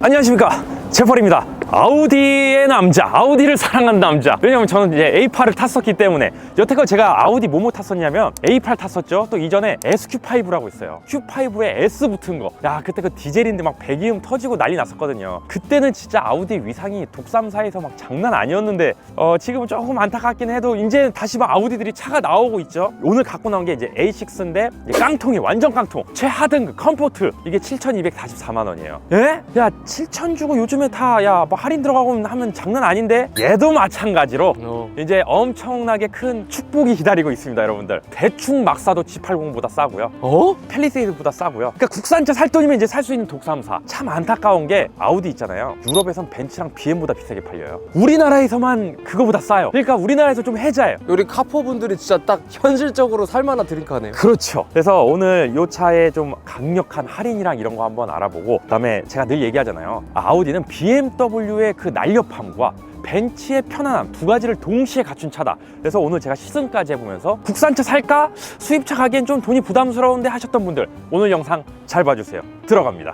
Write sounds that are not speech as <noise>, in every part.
안녕하십니까. 제펄입니다 아우디의 남자 아우디를 사랑하는 남자. 왜냐면 저는 이제 A8을 탔었기 때문에. 여태껏 제가 아우디 뭐뭐 탔었냐면 A8 탔었죠. 또 이전에 SQ5라고 있어요. Q5에 S 붙은 거 야 그때 그 디젤인데 막 배기음 터지고 난리 났었거든요. 그때는 진짜 아우디 위상이 독삼사에서 막 장난 아니었는데 어, 지금은 조금 안타깝긴 해도 이제 다시 막 아우디들이 차가 나오고 있죠. 오늘 갖고 나온 게 이제 A6인데 깡통이 완전 깡통. 최하등 컴포트. 이게 7,244만 원이에요. 예? 야 7천 주고 요즘에 다야뭐 할인 들어가고 하면 장난 아닌데 얘도 마찬가지로 어. 이제 엄청나게 큰 축복이 기다리고 있습니다 여러분들 대충 막 사도 G80보다 싸고요 어? 펠리세이드보다 싸고요 그러니까 국산차 살 돈이면 이제 살 수 있는 독삼사 참 안타까운 게 아우디 있잖아요 유럽에선 벤츠랑 BM보다 비싸게 팔려요 우리나라에서만 그거보다 싸요 그러니까 우리나라에서 좀 해자예요 우리 카포 분들이 진짜 딱 현실적으로 살만한 드링크하네요. 그렇죠. 그래서 오늘 이 차에 좀 강력한 할인이랑 이런 거 한번 알아보고 그다음에 제가 늘 얘기하잖아요. 아, 아우디는 BMW 의 그 날렵함과 벤츠의 편안함 두 가지를 동시에 갖춘 차다. 그래서 오늘 제가 시승까지 해보면서 국산차 살까? 수입차 가기엔 좀 돈이 부담스러운데 하셨던 분들 오늘 영상 잘 봐주세요. 들어갑니다.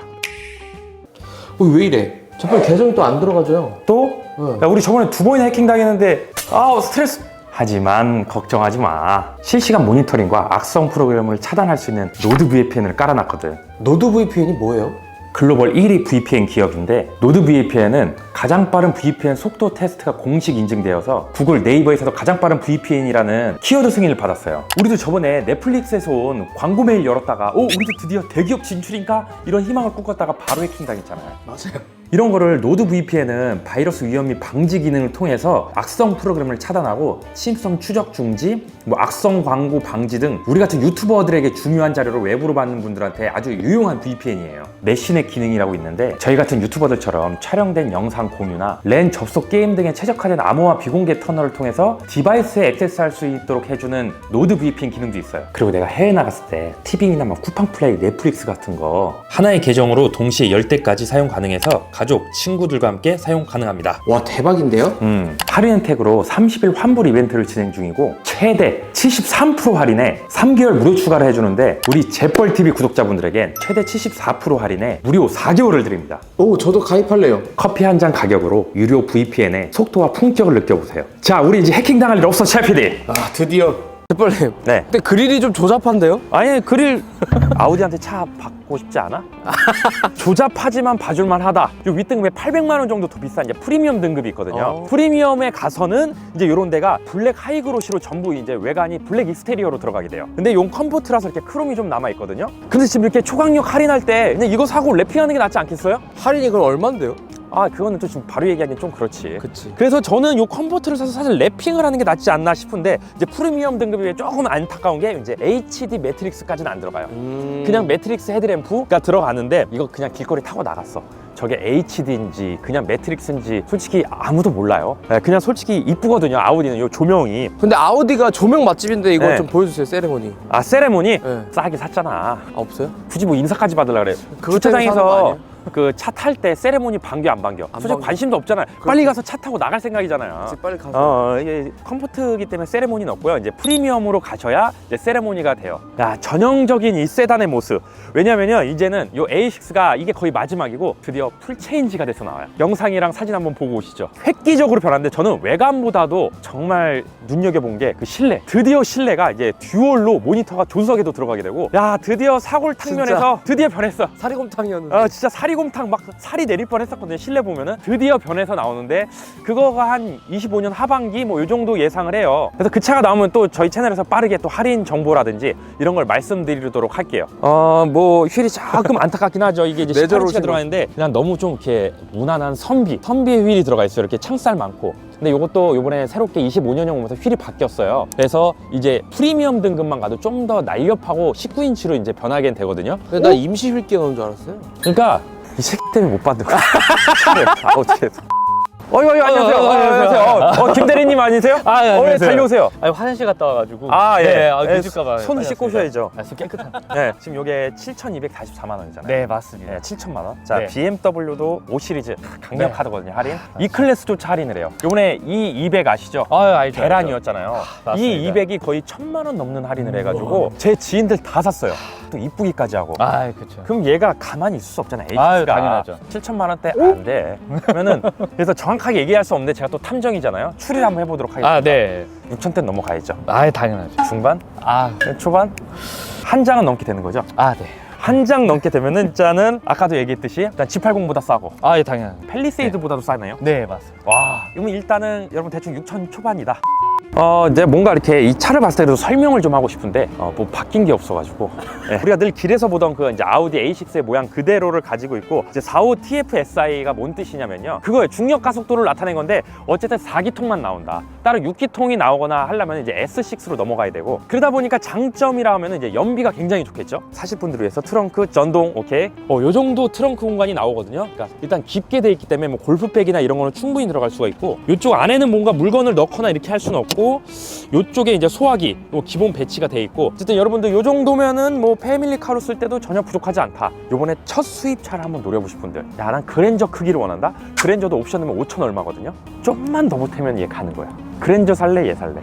어, 왜 이래? 저번 계정이 또 안 들어가져요. 또? 네. 야, 우리 저번에 두 번이나 해킹 당했는데 아우 스트레스 하지만 걱정하지 마 실시간 모니터링과 악성 프로그램을 차단할 수 있는 노드 VPN을 깔아놨거든 노드 VPN이 뭐예요? 글로벌 1위 VPN 기업인데 노드 VPN은 가장 빠른 VPN 속도 테스트가 공식 인증되어서 구글 네이버에서도 가장 빠른 VPN이라는 키워드 승인을 받았어요. 우리도 저번에 넷플릭스에서 온 광고 메일 열었다가 오 우리도 드디어 대기업 진출인가 이런 희망을 꿈꿨다가 바로 해킹 당했잖아요. 맞아요. 이런 거를 노드 VPN은 바이러스 위험 및 방지 기능을 통해서 악성 프로그램을 차단하고 침성 추적 중지, 뭐 악성 광고 방지 등 우리 같은 유튜버들에게 중요한 자료를 외부로 받는 분들한테 아주 유용한 VPN이에요. 메신의 기능이라고 있는데 저희 같은 유튜버들처럼 촬영된 영상 공유나 랜 접속 게임 등에 최적화된 암호화 비공개 터널을 통해서 디바이스에 액세스할 수 있도록 해주는 노드 VPN 기능도 있어요. 그리고 내가 해외 나갔을 때 티빙이나 막 쿠팡 플레이, 넷플릭스 같은 거 하나의 계정으로 동시에 10대까지 사용 가능해서 가 족, 친구들과 함께 사용 가능합니다. 와 대박인데요? 음, 할인 혜택으로 30일 환불 이벤트를 진행 중이고 최대 73% 할인에 3개월 무료 추가를 해주는데 우리 재벌TV 구독자분들에겐 최대 74% 할인에 무료 4개월을 드립니다. 오 저도 가입할래요. 커피 한 잔 가격으로 유료 VPN의 속도와 품격을 느껴보세요. 자, 우리 이제 해킹 당할 일 없어, 찰PD. 아 드디어. 제빨님. 네. 근데 그릴이 좀 조잡한데요? 아니, 그릴 아우디한테 차 받고 싶지 않아? <laughs> 조잡하지만 봐줄만 하다. 요 윗등급에 800만 원 정도 더 비싼 이제 프리미엄 등급이 있거든요. 어. 프리미엄에 가서는 이제 요런 데가 블랙 하이그로시로 전부 이제 외관이 블랙 익스테리어로 들어가게 돼요. 근데 용 컴포트라서 이렇게 크롬이 좀 남아 있거든요. 근데 지금 이렇게 초강력 할인할 때 그냥 이거 사고 랩핑하는 게 낫지 않겠어요? 할인이 그럼 얼만데요? 아, 그거는 또 지금 바로 얘기하기는 좀 그렇지. 그치. 그래서 저는 이 컴포트를 사서 사실 랩핑을 하는 게 낫지 않나 싶은데 이제 프리미엄 등급이 조금 안타까운 게 이제 HD 매트릭스까지는 안 들어가요. 음... 그냥 매트릭스 헤드램 프가 들어가는데 이거 그냥 길거리 타고 나갔어. 저게 HD인지 그냥 매트릭스인지 솔직히 아무도 몰라요. 네, 그냥 솔직히 이쁘거든요. 아우디는 요 조명이. 근데 아우디가 조명 맛집인데 이거 네. 좀 보여주세요 세레모니. 아 세레모니 네. 싸게 샀잖아. 아 없어요? 굳이 뭐 인사까지 받으려 그래. 그것 때문에 사는 거 주차장에서? 그 차 탈 때 세레모니 반겨 안 반겨. 안 솔직히 반겨. 관심도 없잖아요. 빨리 가서 차 타고 나갈 생각이잖아요. 이제 빨리 가서. 어, 이게 컴포트이기 때문에 세레모니는 없고요. 이제 프리미엄으로 가셔야 이제 세레모니가 돼요. 야, 전형적인 이 세단의 모습. 왜냐면요, 이제는 요 A6가 이게 거의 마지막이고 드디어 풀 체인지가 돼서 나와요. 영상이랑 사진 한번 보고 오시죠. 획기적으로 변한데 저는 외관보다도 정말 눈여겨본 게 그 실내. 드디어 실내가 이제 듀얼로 모니터가 조수석에도 들어가게 되고, 야, 드디어 사골 탕면에서 드디어 변했어. 사리곰탕이었는데. 아 진짜 사리 곰탕 막 살이 내릴 뻔 했었거든요. 실내 보면은. 드디어 변해서 나오는데 그거가 한 25년 하반기 뭐 요 정도 예상을 해요. 그래서 그 차가 나오면 또 저희 채널에서 빠르게 또 할인 정보라든지 이런 걸 말씀드리도록 할게요. 어 뭐 휠이 조금 안타깝긴 하죠. 이게 이제 내절 18인치가 오신 들어가는데 그냥 너무 좀 이렇게 무난한 선비 선비의 휠이 들어가 있어요. 이렇게 창살 많고. 근데 이것도 이번에 새롭게 25년형 오면서 휠이 바뀌었어요. 그래서 이제 프리미엄 등급만 가도 좀 더 날렵하고 19인치로 이제 변하게 되거든요. 근데 나 임시 휠게 넣은 줄 알았어요. 그러니까 이 새끼 때문에 못 받는 거야. <laughs> 아, 어떻게 해서. 어이, 어이, 안녕하세요. 어, 어, 어, 안녕하세요. 어, 어, 김 대리님 아니세요? 아, 예, 어, 예, 안녕하세요. 달려오세요. 아니 화장실 갔다 와가지고 아, 예. 네, 아, 예, 늦을까봐 손 씻고. 오셔야죠. 아, 손 깨끗한 네, 지금 요게 7,244만 원이잖아요. 네 맞습니다 네, 7천만 원. 자, 네. BMW도 5 시리즈 강력 네. 할인. 이 클래스조차 할인을 해요. 요번에 이200 아시죠? 아 알죠 대란이었잖아요. 이 맞습니다. 200이 거의 천만 원 넘는 할인을 해가지고 제 지인들 다 샀어요. 또 이쁘기까지 하고 아, 그렇죠. 그럼 얘가 가만히 있을 수 없잖아요. 아유, HX가 당연하죠. 7천만 원대 안 돼. 그러면은 그래서 정확하게 얘기할 수 없는데 제가 또 탐정이잖아요. 추리를 한번 해보도록 하겠습니다. 아, 네. 6천 대 넘어가야죠. 아, 당연하죠. 중반, 아, 초반 한 장은 넘게 되는 거죠. 아, 네. 한 장 넘게 되면은 일단은 아까도 얘기했듯이 일단 G80보다 싸고 아, 예, 당연하죠. 팰리세이드보다도 싸네요. 네, 맞습니다. 와, 이러면 일단은 여러분 대충 6천 초반이다. 어, 이제 뭔가 이렇게 이 차를 봤을 때도 설명을 좀 하고 싶은데, 어, 뭐 바뀐 게 없어가지고. 예, <laughs> 우리가 늘 길에서 보던 그 이제 아우디 A6의 모양 그대로를 가지고 있고, 이제 45 TFSI가 뭔 뜻이냐면요. 그거예요. 중력 가속도를 나타낸 건데, 어쨌든 4기통만 나온다. 따로 6기통이 나오거나 하려면 이제 S6로 넘어가야 되고, 그러다 보니까 장점이라 하면 이제 연비가 굉장히 좋겠죠. 사실 분들을 위해서 트렁크 전동, 오케이. 어, 요 정도 트렁크 공간이 나오거든요. 그러니까 일단 깊게 돼 있기 때문에 뭐 골프백이나 이런 거는 충분히 들어갈 수가 있고, 이쪽 안에는 뭔가 물건을 넣거나 이렇게 할 수는 없고, 이쪽에 이제 소화기 뭐 기본 배치가 돼 있고, 어쨌든 여러분들 요 정도면은 뭐 패밀리카로 쓸 때도 전혀 부족하지 않다. 요번에 첫 수입차를 한번 노려보실 분들, 야, 난 그랜저 크기를 원한다? 그랜저도 옵션 넣으면 5천 얼마거든요? 좀만 더 보태면 얘 가는 거야. 그랜저 살래, 얘 살래.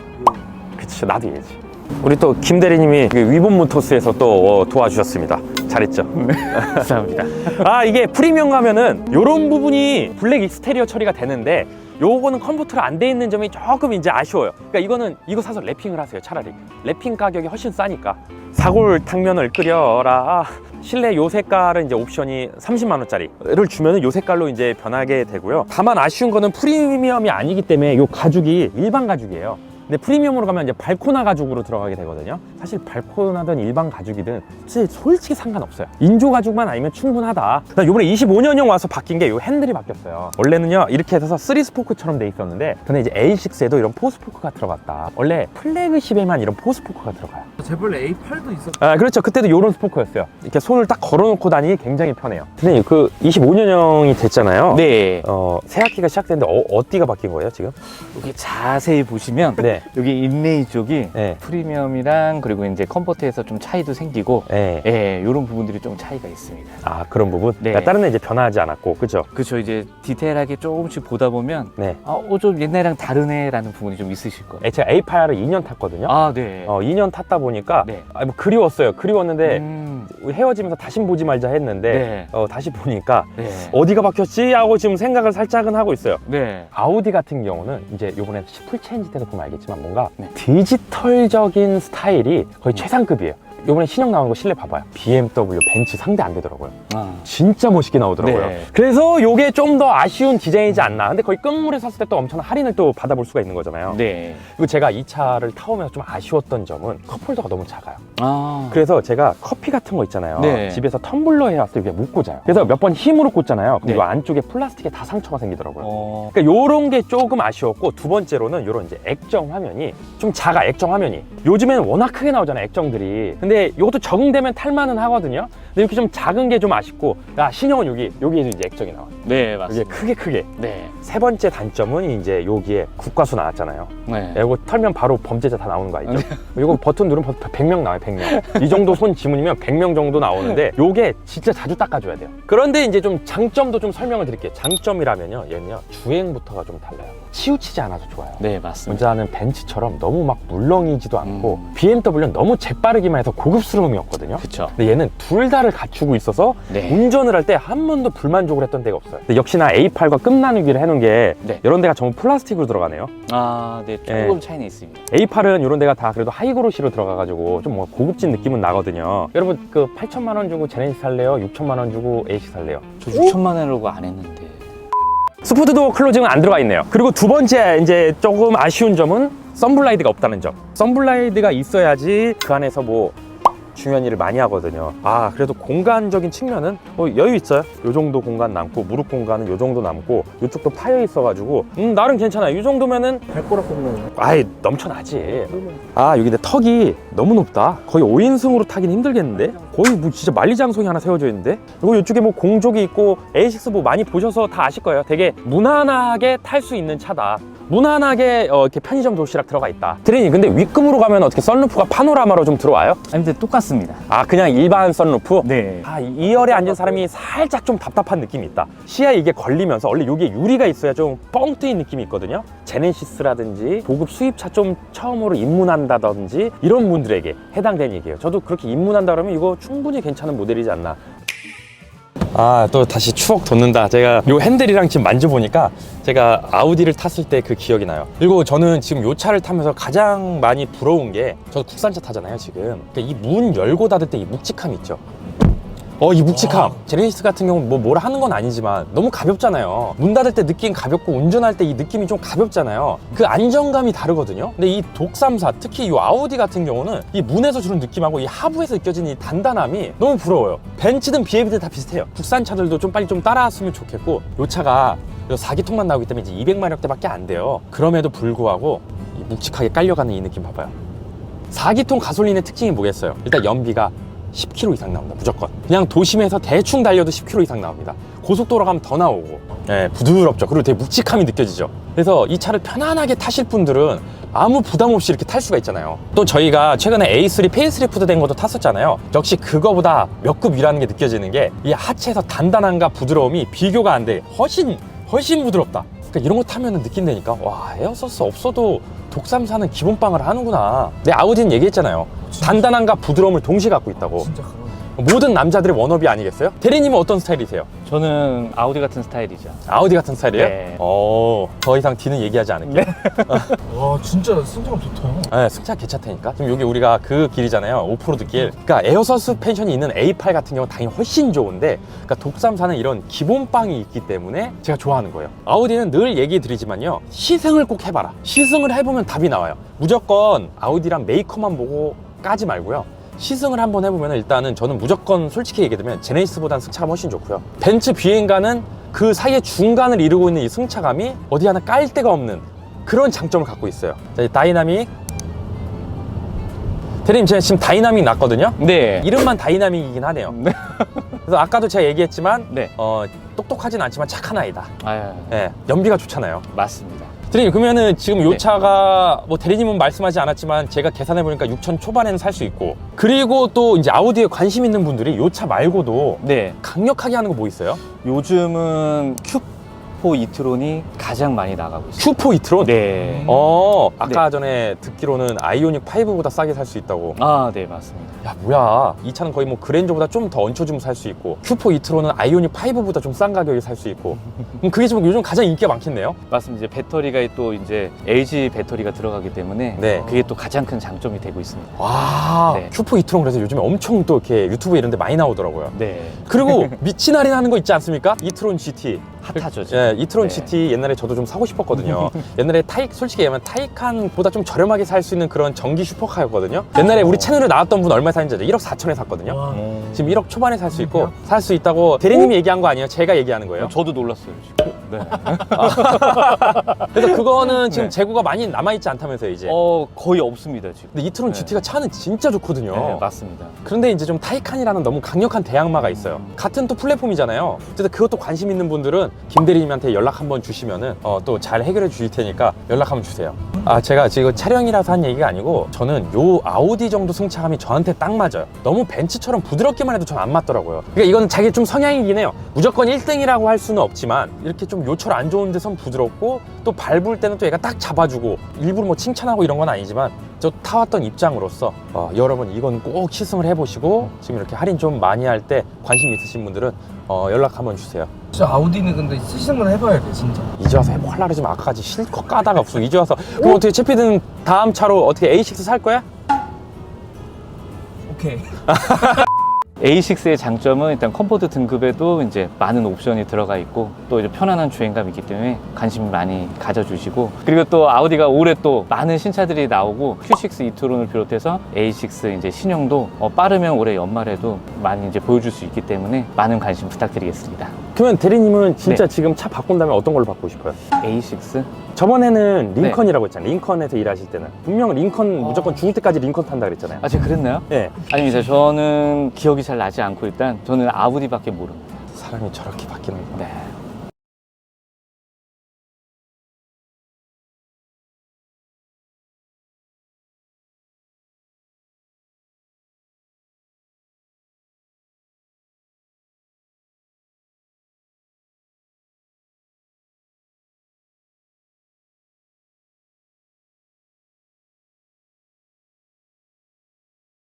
그치, 나도 얘지. 우리 또 김 대리님이 그 위본 모터스에서 또 어, 도와주셨습니다. 잘했죠? <laughs> 감사합니다. 아 이게 프리미엄 가면은 이런 부분이 블랙 익스테리어 처리가 되는데 요거는 컴포트가 안돼 있는 점이 조금 이제 아쉬워요. 그러니까 이거는 이거 사서 랩핑을 하세요. 차라리 랩핑 가격이 훨씬 싸니까 사골 탕면을 끓여라. 실내 요 색깔은 이제 옵션이 30만 원짜리를 주면은 요 색깔로 이제 변하게 되고요. 다만 아쉬운 거는 프리미엄이 아니기 때문에 요 가죽이 일반 가죽이에요. 근데 프리미엄으로 가면 이제 발코나 가죽으로 들어가게 되거든요. 사실 발코나든 일반 가죽이든 사실 솔직히 상관없어요. 인조 가죽만 아니면 충분하다. 그다음 요번에 25년형 와서 바뀐 게 요 핸들이 바뀌었어요. 원래는요 이렇게 해서 3스포크처럼 돼 있었는데 근데 이제 A6에도 이런 4스포크가 들어갔다. 원래 플래그십에만 이런 4스포크가 들어가요. 제벌 A8도 있었. 아 그렇죠. 그때도 이런 스포크였어요. 이렇게 손을 딱 걸어놓고 다니기 굉장히 편해요. 선생님 그 25년형이 됐잖아요. 네. 어 새 학기가 시작됐는데 어, 어디가 바뀐 거예요 지금? 여기 자세히 보시면 네. 여기 인레이 쪽이 네. 프리미엄이랑 그리고 이제 컴포트에서 좀 차이도 생기고 네. 예, 이런 부분들이 좀 차이가 있습니다. 아 그런 부분? 네. 그러니까 다른 애 이제 변화하지 않았고 그죠? 그렇죠. 이제 디테일하게 조금씩 보다 보면 네. 아, 어, 좀 옛날이랑 다르네라는 부분이 좀 있으실 거예요. 애- 제가 A8을 2년 탔거든요. 아, 네. 어 2년 탔다 보니까 네. 아, 뭐 그리웠어요. 그리웠는데 음, 헤어지면서 다시 보지 말자 했는데 네. 어 다시 보니까 네. 어디가 바뀌었지 하고 지금 생각을 살짝은 하고 있어요. 네. 아우디 같은 경우는 이제 요번에 풀 체인지 때도 보면 알겠지 만 뭔가 네. 디지털적인 스타일이 거의 최상급이에요. 요번에 신형 나오는 거 실내 봐봐요. BMW, 벤츠 상대 안 되더라고요. 아, 진짜 멋있게 나오더라고요. 네. 그래서 요게 좀 더 아쉬운 디자인이지 않나. 근데 거의 끝물에 샀을 때 또 엄청난 할인을 또 받아볼 수가 있는 거잖아요. 네. 그리고 제가 이 차를 타오면서 좀 아쉬웠던 점은 컵홀더가 너무 작아요. 아, 그래서 제가 커피 같은 거 있잖아요. 네. 집에서 텀블러 해왔을 때 위에 못 꽂아요. 그래서 몇 번 힘으로 꽂잖아요. 그럼 네. 요 안쪽에 플라스틱에 다 상처가 생기더라고요. 어, 그러니까 요런 게 조금 아쉬웠고 두 번째로는 요런 이제 액정 화면이 좀 작아 액정 화면이 요즘에는 워낙 크게 나오잖아요 액정들이 근데 요것도 적응되면 탈만은 하거든요. 근데 이렇게 좀 작은 게 좀 아쉽고 야 신형은 여기 여기에도 이제 액정이 나와 네, 이게 맞습니다. 크게 크게. 네. 세 번째 단점은 이제 여기에 국가수 나왔잖아요. 네. 야, 이거 털면 바로 범죄자 다 나오는 거 알죠? <laughs> 이거 버튼 누르면 100명 나와요 100명. 이 정도 손 지문이면 100명 정도 나오는데 요게 진짜 자주 닦아줘야 돼요. 그런데 이제 좀 장점도 좀 설명을 드릴게요. 장점이라면요 얘는요 주행부터가 좀 달라요 치우치지 않아서 좋아요 네, 맞습니다. 문자는 벤츠처럼 너무 막 물렁이지도 않고 음. BMW는 너무 재빠르기만 해서 고급스러움이 없거든요. 그쵸. 근데 얘는 둘 다를 갖추고 있어서 네. 운전을 할 때 한 번도 불만족을 했던 데가 없어요. 근데 역시나 A8과 끝나누기를 해놓은 게 네. 이런 데가 전부 플라스틱으로 들어가네요. 아, 네. 조금 차이는 있습니다. A8은 이런 데가 다 그래도 하이그로시로 들어가가지고 좀 뭔가 고급진 느낌은 나거든요. 여러분 그 8천만 원 주고 제네시스 살래요? 6천만 원 주고 A6 살래요? 저 6천만 원이라고 안 했는데. 스포트도 클로징은 안 들어가 있네요. 그리고 두 번째 이제 조금 아쉬운 점은 썬블라이드가 없다는 점. 썬블라이드가 있어야지 그 안에서 뭐 중요한 일을 많이 하거든요. 아 그래도 공간적인 측면은 뭐 여유 있어요. 요 정도 공간 남고 무릎 공간은 요 정도 남고 이쪽도 파여 있어 가지고 음 나름 괜찮아요. 이 정도면은 발꼬락 꼽는. 아이 넘쳐나지. 아 여기 내 턱이 너무 높다. 거의 5인승으로 타긴 힘들겠는데? 거의 뭐 진짜 만리장성이 하나 세워져 있는데? 그리고 이쪽에 뭐 공족이 있고 A6 뭐 많이 보셔서 다 아실 거예요. 되게 무난하게 탈 수 있는 차다. 무난하게 어, 이렇게 편의점 도시락 들어가 있다. 대리님 근데 윗급으로 가면 어떻게 썬루프가 파노라마로 좀 들어와요? 아니 근데 똑같습니다. 아 그냥 일반 썬루프? 네. 아, 2열에 앉은 사람이 살짝 좀 답답한 느낌이 있다. 시야에 이게 걸리면서 원래 여기에 유리가 있어야 좀뻥 뚫린 느낌이 있거든요. 제네시스라든지 고급 수입차 좀 처음으로 입문한다든지 이런 분들에게 해당되는 얘기예요. 저도 그렇게 입문한다 그러면 이거 충분히 괜찮은 모델이지 않나. 아, 또 다시 추억 돋는다. 제가 요 핸들이랑 지금 만져보니까 제가 아우디를 탔을 때 그 기억이 나요. 그리고 저는 지금 요 차를 타면서 가장 많이 부러운 게 저도 국산차 타잖아요, 지금. 그러니까 이문 열고 닫을 때 이 묵직함 있죠. 어, 이 묵직함. 제네시스 같은 경우는 뭐뭘 하는 건 아니지만 너무 가볍잖아요. 문 닫을 때 느낌 가볍고 운전할 때 이 느낌이 좀 가볍잖아요. 그 안정감이 다르거든요. 근데 이 독삼사, 특히 이 아우디 같은 경우는 이 문에서 주는 느낌하고 이 하부에서 느껴지는 이 단단함이 너무 부러워요. 벤츠든 BMW든 다 비슷해요. 국산 차들도 좀 빨리 좀 따라왔으면 좋겠고 이 차가 4기통만 나오기 때문에 이제 200마력대밖에 안 돼요. 그럼에도 불구하고 이 묵직하게 깔려가는 이 느낌 봐봐요. 4기통 가솔린의 특징이 뭐겠어요? 일단 연비가 10km 이상 나온다 무조건. 그냥 도심에서 대충 달려도 10km 이상 나옵니다. 고속도로 가면 더 나오고. 예, 부드럽죠. 그리고 되게 묵직함이 느껴지죠. 그래서 이 차를 편안하게 타실 분들은 아무 부담 없이 이렇게 탈 수가 있잖아요. 또 저희가 최근에 A3 페이스리프트 된 것도 탔었잖아요. 역시 그거보다 몇 급 위라는 게 느껴지는 게 이 하체에서 단단함과 부드러움이 비교가 안 돼. 훨씬 훨씬 부드럽다. 그러니까 이런 거 타면 느낀다니까 와 에어서스 없어도 독삼사는 기본빵을 하는구나. 내 아우디는 얘기했잖아요 단단함과 부드러움을 동시에 갖고 있다고 진짜 그러네. 모든 남자들의 워너비 아니겠어요? 대리님은 어떤 스타일이세요? 저는 아우디 같은 스타일이죠. 아우디 같은 스타일이에요? 네. 어, 더 이상 뒤는 얘기하지 않을게요. <laughs> 와 진짜 승차감 좋다. 네, 승차 개차타니까. 지금 여기 우리가 그 길이잖아요. 오프로드 길. 그러니까 에어 서스펜션이 있는 A8 같은 경우는 당연히 훨씬 좋은데, 그러니까 독삼사는 이런 기본빵이 있기 때문에 제가 좋아하는 거예요. 아우디는 늘 얘기 드리지만요. 시승을 꼭 해봐라. 시승을 해보면 답이 나와요. 무조건 아우디랑 메이커만 보고 까지 말고요. 시승을 한번 해보면 일단은 저는 무조건 솔직히 얘기하면 제네시스보다는 승차감 훨씬 좋고요. 벤츠 비행가는 그 사이의 중간을 이루고 있는 이 승차감이 어디 하나 깔 데가 없는 그런 장점을 갖고 있어요. 자, 이 다이나믹. 대리님, 제가 지금 다이나믹 났거든요? 네. 이름만 다이나믹이긴 하네요. 네. 그래서 아까도 제가 얘기했지만, 네. 어, 똑똑하진 않지만 착한 아이다. 아, 예, 연비가 좋잖아요. 맞습니다. 대리님, 그러면은 지금 요 네. 차가 뭐 대리님은 말씀하지 않았지만 제가 계산해 보니까 6천 초반에는 살 수 있고, 그리고 또 이제 아우디에 관심 있는 분들이 요 차 말고도 네. 강력하게 하는 거 뭐 있어요? 요즘은 큐 포 이트론이 가장 많이 나가고 있어요. 4 이트론? 네. 어, 아까 전에 듣기로는 아이오닉 5보다 싸게 살 수 있다고. 아, 네, 맞습니다. 야, 뭐야. 이 차는 거의 뭐 그랜저보다 좀 더 얹혀주면 살 수 있고, 4 이트로는 아이오닉 5보다 좀 싼 가격에 살 수 있고. <laughs> 그럼 그게 지금 요즘 가장 인기가 많겠네요? 맞습니다. 이제 배터리가 또 이제 LG 배터리가 들어가기 때문에 네. 그게 또 가장 큰 장점이 되고 있습니다. 와, 네. 4 이트론 그래서 요즘에 엄청 또 이렇게 유튜브 이런 데 많이 나오더라고요. 네. 그리고 <laughs> 미친 할인 하는 거 있지 않습니까? 이트론 GT. 핫하죠. 지금. 예, 이트론 네. GT 옛날에 저도 좀 사고 싶었거든요. <laughs> 옛날에 타이 솔직히 얘기하면 타이칸보다 좀 저렴하게 살 수 있는 그런 전기 슈퍼카였거든요. 옛날에 우리 채널에 나왔던 분 얼마 샀는지 알죠? 1억 4천에 샀거든요. 와. 음. 지금 1억 초반에 살 수 있고 살 수 있다고 대리님이 얘기한 거 아니에요? 제가 얘기하는 거예요. 저도 놀랐어요. 지금. 네. <laughs> 그래서 그거는 지금 네. 재고가 많이 남아 있지 않다면서요, 이제. 어, 거의 없습니다, 지금. 근데 이트론 네. GT가 차는 진짜 좋거든요. 네, 맞습니다. 그런데 이제 좀 타이칸이라는 너무 강력한 대항마가 있어요. 같은 또 플랫폼이잖아요. 어쨌든 그것도 관심 있는 분들은 김 대리님한테 연락 한번 주시면은 어, 또 잘 해결해 주실 테니까 연락 한번 주세요. 아 제가 지금 촬영이라서 한 얘기가 아니고 저는 요 아우디 정도 승차감이 저한테 딱 맞아요. 너무 벤츠처럼 부드럽기만 해도 전 안 맞더라고요. 그러니까 이건 자기 좀 성향이긴 해요. 무조건 1등이라고 할 수는 없지만 이렇게 좀 요철 안 좋은 데선 부드럽고 또 밟을 때는 또 얘가 딱 잡아주고 일부러 뭐 칭찬하고 이런 건 아니지만 저 타왔던 입장으로서 어, 여러분 이건 꼭 시승을 해보시고 지금 이렇게 할인 좀 많이 할 때 관심 있으신 분들은 어, 연락 한번 주세요. 진짜 아우디는 근데 시승을 해봐야 돼 진짜. 이제 와서 해보려고 그러지 마. 아까까지 실컷 까다가 없어. 이제 와서 그럼 어떻게 채피든 다음 차로 어떻게 A6 살 거야? 오케이. <laughs> A6의 장점은 일단 컴포트 등급에도 이제 많은 옵션이 들어가 있고 또 이제 편안한 주행감이 있기 때문에 관심 많이 가져주시고 그리고 또 아우디가 올해 또 많은 신차들이 나오고 Q6 이트론을 비롯해서 A6 이제 신형도 어, 빠르면 올해 연말에도 많이 이제 보여줄 수 있기 때문에 많은 관심 부탁드리겠습니다. 그러면 대리님은 진짜 네. 지금 차 바꾼다면 어떤 걸로 바꾸고 싶어요? A6 저번에는 링컨이라고 했잖아요. 링컨에서 일하실 때는 분명 링컨 어. 무조건 죽을 때까지 링컨 탄다 그랬잖아요. 아 제가 그랬나요? 네. 아닙니다. 저는 기억이 잘 나지 않고 일단 저는 아우디밖에 모릅니다. 사람이 저렇게 바뀌는 거. 네.